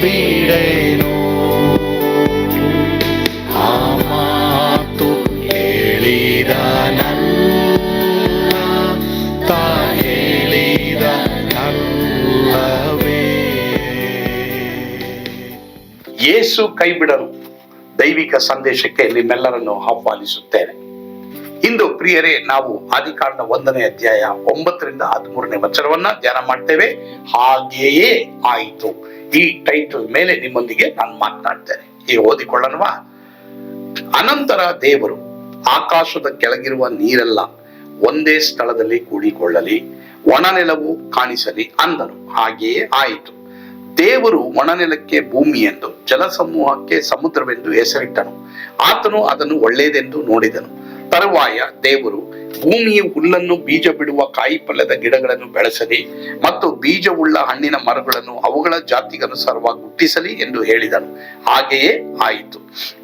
ಬಿಡೆನು? ಆ ಮಾತು ಹೇಳಿದ ತಾ ಹೇಳಿದ ನಲ್ಲವೇ? ಯೇಸು ಕೈ ಬಿಡರು ದೈವಿಕ ಸಂದೇಶಕ್ಕೆ ನಿಮ್ಮೆಲ್ಲರನ್ನು ಆಹ್ವಾನಿಸುತ್ತೇನೆ. ಇಂದು ಪ್ರಿಯರೇ, ನಾವು ಆದಿಕಾಂಡ ಒಂದನೇ ಅಧ್ಯಾಯ ಒಂಬತ್ತರಿಂದ ಹದಿಮೂರನೇ ವಚನವನ್ನ ಧ್ಯಾನ ಮಾಡ್ತೇವೆ. ಹಾಗೆಯೇ ಆಯಿತು. ಈ ಟೈಟಲ್ ಮೇಲೆ ನಿಮ್ಮೊಂದಿಗೆ ನಾನು ಮಾತನಾಡ್ತೇನೆ. ಈ ಓದಿಕೊಳ್ಳೋಣವಾ ಅನಂತರ ದೇವರು ಆಕಾಶದ ಕೆಳಗಿರುವ ನೀರೆಲ್ಲ ಒಂದೇ ಸ್ಥಳದಲ್ಲಿ ಕೂಡಿಕೊಳ್ಳಲಿ ಒಣನೆಲವು ಕಾಣಿಸಲಿ ಅಂದನು. ಹಾಗೆಯೇ ಆಯಿತು. ದೇವರು ಒಣನೆಲಕ್ಕೆ ಭೂಮಿ ಎಂದು ಜಲಸಮೂಹಕ್ಕೆ ಸಮುದ್ರವೆಂದು ಹೆಸರಿಟ್ಟನು. ಆತನು ಅದನ್ನು ಒಳ್ಳೆಯದೆಂದು ನೋಡಿದನು. ತರುವಾಯ ದೇವರು ಭೂಮಿಯ ಹುಲ್ಲನ್ನು ಬೀಜ ಬಿಡುವ ಕಾಯಿಪಲ್ಯದ ಗಿಡಗಳನ್ನು ಬೆಳೆಸಲಿ ಮತ್ತು ಬೀಜವುಳ್ಳ ಹಣ್ಣಿನ ಮರಗಳನ್ನು ಅವುಗಳ ಜಾತಿಗನುಸಾರವಾಗಿ ಹುಟ್ಟಿಸಲಿ ಎಂದು ಹೇಳಿದನು. ಹಾಗೆಯೇ ಆಯಿತು.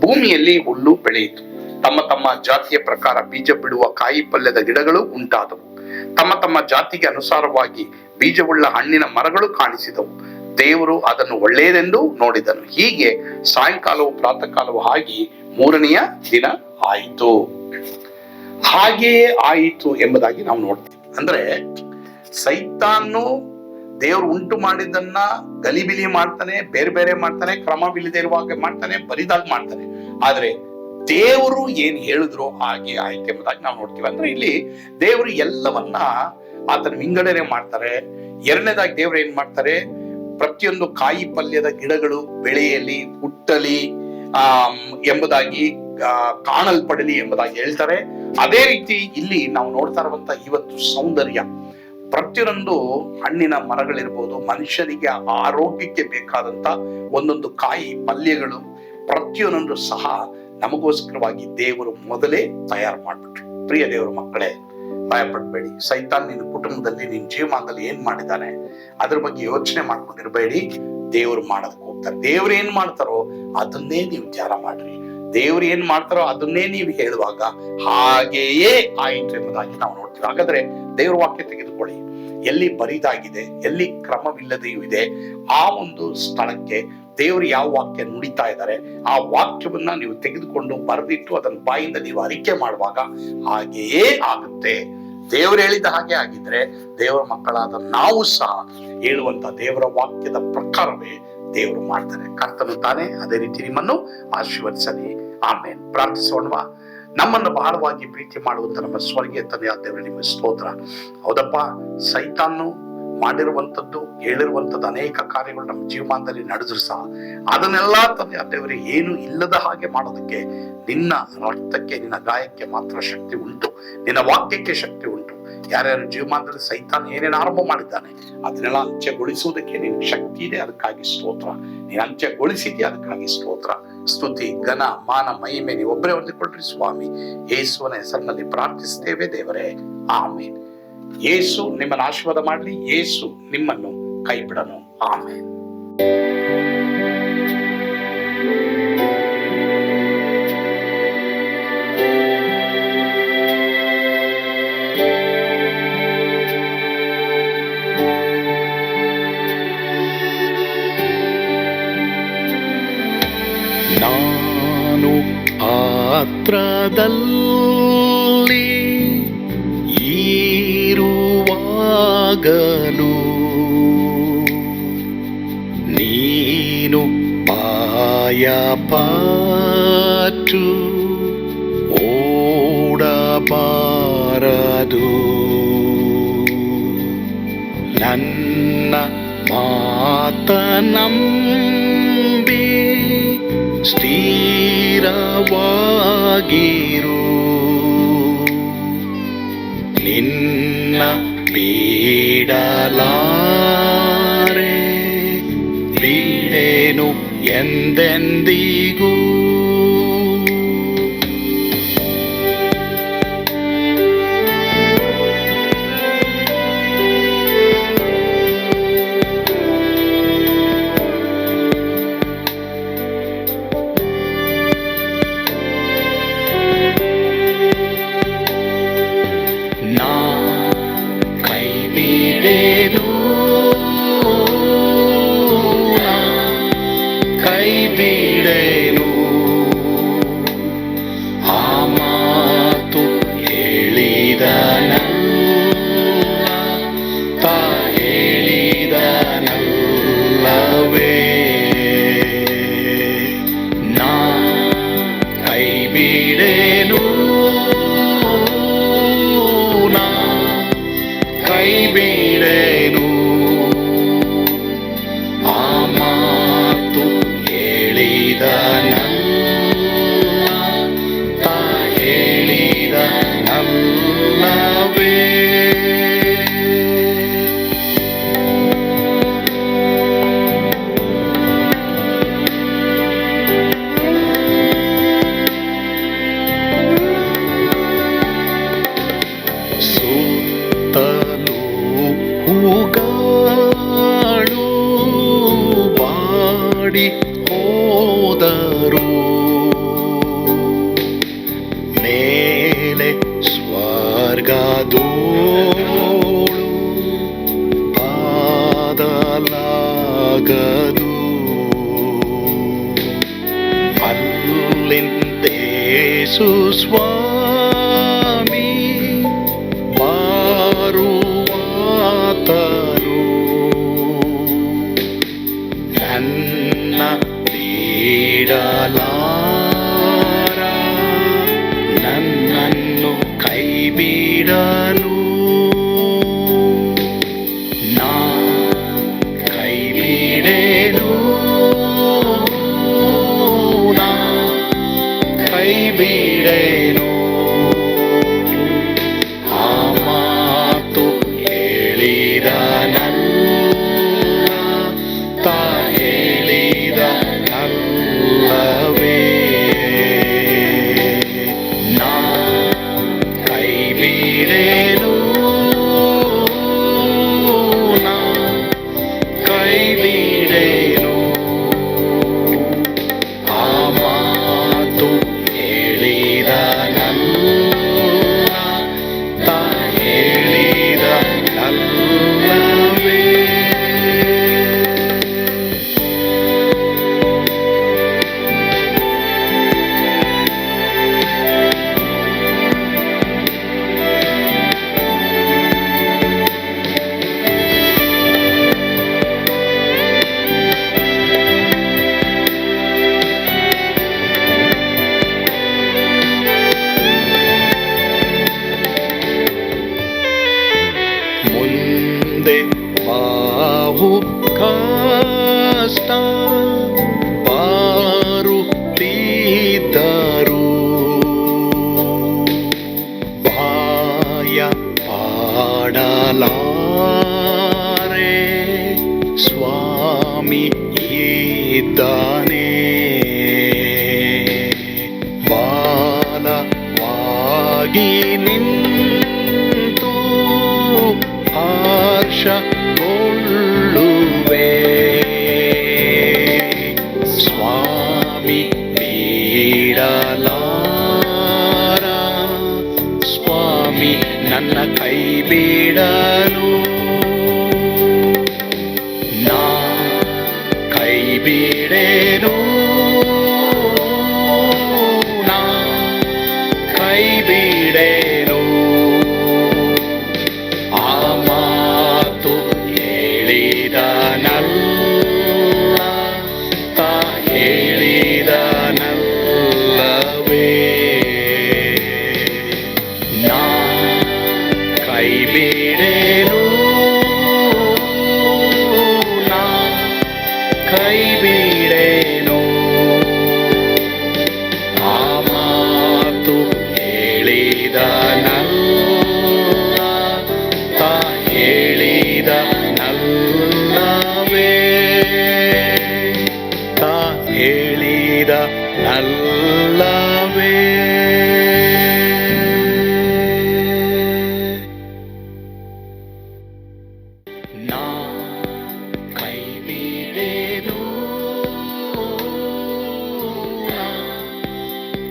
ಭೂಮಿಯಲ್ಲಿ ಹುಲ್ಲು ಬೆಳೆಯಿತು. ತಮ್ಮ ತಮ್ಮ ಜಾತಿಯ ಪ್ರಕಾರ ಬೀಜ ಬಿಡುವ ಕಾಯಿ ಪಲ್ಯದ ಗಿಡಗಳು ಉಂಟಾದವು. ತಮ್ಮ ತಮ್ಮ ಜಾತಿಗೆ ಅನುಸಾರವಾಗಿ ಬೀಜವುಳ್ಳ ಹಣ್ಣಿನ ಮರಗಳು ಕಾಣಿಸಿದವು. ದೇವರು ಅದನ್ನು ಒಳ್ಳೆಯದೆಂದು ನೋಡಿದನು. ಹೀಗೆ ಸಾಯಂಕಾಲವು ಪ್ರಾತಃ ಕಾಲವು ಆಗಿ ಮೂರನೆಯ ದಿನ ಆಯಿತು. ಹಾಗೆಯೇ ಆಯಿತು ಎಂಬುದಾಗಿ ನಾವು ನೋಡ್ತೀವಿ. ಅಂದ್ರೆ ಸೈತಾನು ದೇವರು ಉಂಟು ಮಾಡಿದ್ದನ್ನ ಗಲಿಬಿಲಿ ಮಾಡ್ತಾನೆ, ಬೇರೆ ಬೇರೆ ಮಾಡ್ತಾನೆ ಕ್ರಮವಿಲ್ಲದೆ ಇರುವಾಗ ಮಾಡ್ತಾನೆ, ಬರಿದಾಗ ಮಾಡ್ತಾನೆ. ಆದ್ರೆ ದೇವರು ಏನ್ ಹೇಳಿದ್ರು ಹಾಗೆ ಆಯ್ತು ಎಂಬುದಾಗಿ ನಾವು ನೋಡ್ತೀವಿ. ಅಂದ್ರೆ ಇಲ್ಲಿ ದೇವರು ಎಲ್ಲವನ್ನ ಆತನ ವಿಂಗಡಣೆ ಮಾಡ್ತಾರೆ. ಎರಡನೇದಾಗಿ ದೇವರು ಏನ್ ಮಾಡ್ತಾರೆ? ಪ್ರತಿಯೊಂದು ಕಾಯಿ ಪಲ್ಯದ ಗಿಡಗಳು ಬೆಳೆಯಲಿ, ಹುಟ್ಟಲಿ ಆ ಎಂಬುದಾಗಿ ಕಾಣಲ್ಪಡಲಿ ಎಂಬುದಾಗಿ ಹೇಳ್ತಾರೆ. ಅದೇ ರೀತಿ ಇಲ್ಲಿ ನಾವು ನೋಡ್ತಾ ಇರುವಂತ ಇವತ್ತು ಸೌಂದರ್ಯ. ಪ್ರತಿಯೊಂದು ಹಣ್ಣಿನ ಮರಗಳಿರ್ಬೋದು, ಮನುಷ್ಯನಿಗೆ ಆರೋಗ್ಯಕ್ಕೆ ಬೇಕಾದಂತ ಒಂದೊಂದು ಕಾಯಿ ಪಲ್ಯಗಳು ಪ್ರತಿಯೊಂದು ಸಹ ನಮಗೋಸ್ಕರವಾಗಿ ದೇವರು ಮೊದಲೇ ತಯಾರು ಮಾಡ್ಬಿಟ್ರು. ಪ್ರಿಯ ದೇವರ ಮಕ್ಕಳೇ, ಭಯಪಡಬೇಡಿ. ಸೈತಾನ್ ನಿನ್ನ ಕುಟುಂಬದಲ್ಲಿ, ನಿನ್ನ ಜೀವಮಾನದಲ್ಲಿ ಏನ್ ಮಾಡಿದ್ದಾನೆ? ಅದ್ರ ಬಗ್ಗೆ ಯೋಚನೆ ಮಾಡ್ಕೊಂಡಿರ್ಬೇಡಿ. ದೇವ್ರು ಮಾಡೋದಕ್ಕೆ ಹೋಗ್ತಾರೆ. ದೇವ್ರು ಏನ್ ಮಾಡ್ತಾರೋ ಅದನ್ನೇ ನೀವು ಧ್ಯಾನ ಮಾಡ್ರಿ. ದೇವ್ರು ಏನ್ ಮಾಡ್ತಾರೋ ಅದನ್ನೇ ನೀವು ಹೇಳುವಾಗ ಹಾಗೆಯೇ ಆಯಿತು ಎಂಬುದಾಗಿ ನಾವು ನೋಡ್ತೀವಿ. ಹಾಗಾದ್ರೆ ದೇವ್ರ ವಾಕ್ಯ ತೆಗೆದುಕೊಳ್ಳಿ. ಎಲ್ಲಿ ಬರಿದಾಗಿದೆ, ಎಲ್ಲಿ ಕ್ರಮವಿಲ್ಲದೆಯೂ ಇದೆ, ಆ ಒಂದು ಸ್ಥಳಕ್ಕೆ ದೇವರು ಯಾವ ವಾಕ್ಯ ನುಡಿತಾ ಇದ್ದಾರೆ, ಆ ವಾಕ್ಯವನ್ನ ನೀವು ತೆಗೆದುಕೊಂಡು ಬರೆದಿಟ್ಟು ಅದನ್ನ ಬಾಯಿಂದ ನೀವು ಅರಿಕೆ ಮಾಡುವಾಗ ಹಾಗೆಯೇ ಆಗುತ್ತೆ. ದೇವರು ಹೇಳಿದ ಹಾಗೆ ಆಗಿದ್ರೆ ದೇವರ ಮಕ್ಕಳಾದ ನಾವು ಸಹ ಹೇಳುವಂತ ದೇವರ ವಾಕ್ಯದ ಪ್ರಕಾರವೇ ದೇವರು ಮಾಡ್ತಾರೆ. ಕರ್ತನು ತಾನೆ ಅದೇ ರೀತಿ ನಿಮ್ಮನ್ನು ಆಶೀರ್ವದಿಸಲಿ. ಆಮೇಲೆ ಪ್ರಾರ್ಥಿಸೋಣವಾ. ನಮ್ಮನ್ನು ಬಹಳವಾಗಿ ಪ್ರೀತಿ ಮಾಡುವಂತ ನಮ್ಮ ಸ್ವರ್ಗೀಯ ತಂದೆಯಾದ ದೇವರೇ ನಿಮ್ಮ ಸ್ತೋತ್ರ. ಹೌದಪ್ಪ, ಸೈತಾನು ಮಾಡಿರುವಂಥದ್ದು, ಹೇಳಿರುವಂಥದ್ದು ಅನೇಕ ಕಾರ್ಯಗಳು ನಮ್ಮ ಜೀವಮಾನದಲ್ಲಿ ನಡೆದ್ರು ಸಹ. ಅದನ್ನೆಲ್ಲ ತಂದೆ ದೇವರೇ, ಏನು ಇಲ್ಲದ ಹಾಗೆ ಮಾಡೋದಕ್ಕೆ ನಿನ್ನ ರಕ್ತಕ್ಕೆ, ನಿನ್ನ ಗಾಯಕ್ಕೆ ಮಾತ್ರ ಶಕ್ತಿ ಉಂಟು. ನಿನ್ನ ವಾಕ್ಯಕ್ಕೆ ಶಕ್ತಿ ಉಂಟು ಯಾರ್ಯಾರ ಜೀವಮಾನದಲ್ಲಿ ಸೈತಾನ ಏನೇನು ಆರಂಭ ಮಾಡಿದ್ದಾನೆ, ಅದನ್ನೆಲ್ಲ ಅಂತ್ಯಗೊಳಿಸುವುದಕ್ಕೆ ನಿನ್ ಶಕ್ತಿ ಇದೆ, ಅದಕ್ಕಾಗಿ ಸ್ತೋತ್ರ. ನೀನು ಅಂತ್ಯಗೊಳಿಸಿದ್ಯಾ, ಅದಕ್ಕಾಗಿ ಸ್ತೋತ್ರ. ಸ್ತುತಿ, ಘನ, ಮಾನ, ಮಹಿಮೆ, ನೀವು ಒಬ್ಬರೇ ಹೊಂದಿಕೊಳ್ರಿ ಸ್ವಾಮಿ. ಯೇಸುವನ ಹೆಸರಿನಲ್ಲಿ ಪ್ರಾರ್ಥಿಸ್ತೇವೆ ದೇವರೇ. ಆಮೇನ್. ಯೇಸು ನಿಮ್ಮನ್ನು ಆಶೀರ್ವಾದ ಮಾಡಲಿ, ಯೇಸು ನಿಮ್ಮನ್ನು ಕೈ ಬಿಡನು ಆಮೇನ್. ಪಾತ್ರದಲ್ಲಿ ಈರುವಾಗಲು ನೀನು ಪಾಯ ಪಾಟು ಓಡಬಾರದು ನನ್ನ ಮಾತನಂಬಿ ಸ್ಥಿರವಾಗಿರು ನಿನ್ನ ಬೀಡಲಾರೆ ಬೀಡೇನು ಎಂದೆಂದಿಗೂ ಯುಗಾಳು ಬಾಡಿ ಹೋದರು ಮೇಲೆ ಸ್ವರ್ಗದೋಳು ಬಾದಲಾಗದು ಅಲ್ಲಿಂದೇಸು ಸ್ವಾ speed up. ಪಾಡಲಾರೆ ಸ್ವಾಮಿ ಇದ್ದಾನೆ ಬಾಲವಾಗಿ ನಿಂತು ಹರ್ಷಗೊಳ್ಳುವೆ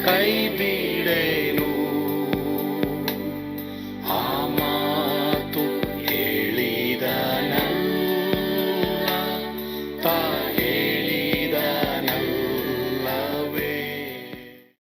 kaibigan.